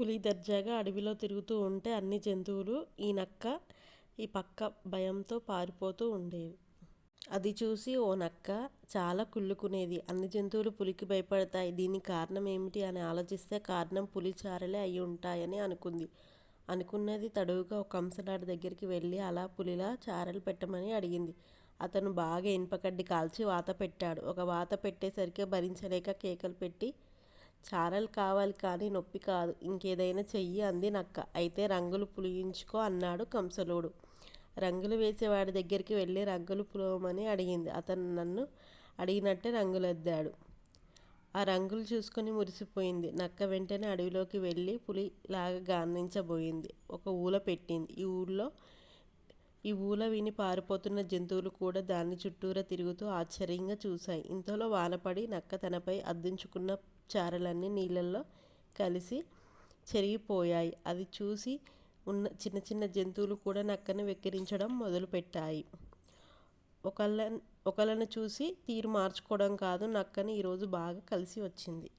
పులి దర్జాగా అడవిలో తిరుగుతూ ఉంటే అన్ని జంతువులు ఈ నక్క ఈ పక్క భయంతో పారిపోతూ ఉండేవి. అది చూసి ఓ నక్క చాలా కుళ్ళుకునేది. అన్ని జంతువులు పులికి భయపడతాయి. దీనికి కారణం ఏమిటి అని ఆలోచిస్తే కారణం పులి చారలే అయి ఉంటాయని అనుకుంది. అనుకున్నది తడువుగా ఒక కంసలాడి దగ్గరికి వెళ్ళి అలా పులిలా చారలు పెట్టమని అడిగింది. అతను బాగా ఇనుపకడ్డి కాల్చి వాత పెట్టాడు. ఒక వాత పెట్టేసరికి భరించలేక కేకలు పెట్టి చారలు కావాలి కానీ నొప్పి కాదు. ఇంకేదైనా చెయ్యి అంది నక్క. అయితే రంగులు పులియించుకో అన్నాడు కంసలోడు రంగులు వేసేవాడి దగ్గరికి వెళ్ళి రంగులు పులవమని అడిగింది. అతను నన్ను అడిగినట్టే రంగులద్దాడు. ఆ రంగులు చూసుకొని మురిసిపోయింది. నక్క వెంటనే అడవిలోకి వెళ్ళి పులి లాగా గాండ్రించబోయింది. ఒక ఊల పెట్టింది. ఈ ఊళ్ళో ఈ ఊల విని పారిపోతున్న జంతువులు కూడా దాని చుట్టూరా తిరుగుతూ ఆశ్చర్యంగా చూశాయి. ఇంతలో వానపడి నక్క తనపై అద్దించుకున్న చారలన్నీ నీళ్ళల్లో కలిసి చెరిగిపోయాయి. అది చూసి ఉన్న చిన్న చిన్న జంతువులు కూడా నక్కను వెక్కిరించడం మొదలుపెట్టాయి. ఒకళ్ళ ఒకళ్ళను చూసి తీరు మార్చుకోవడం కాదు నక్కని ఈరోజు బాగా కలిసి వచ్చింది.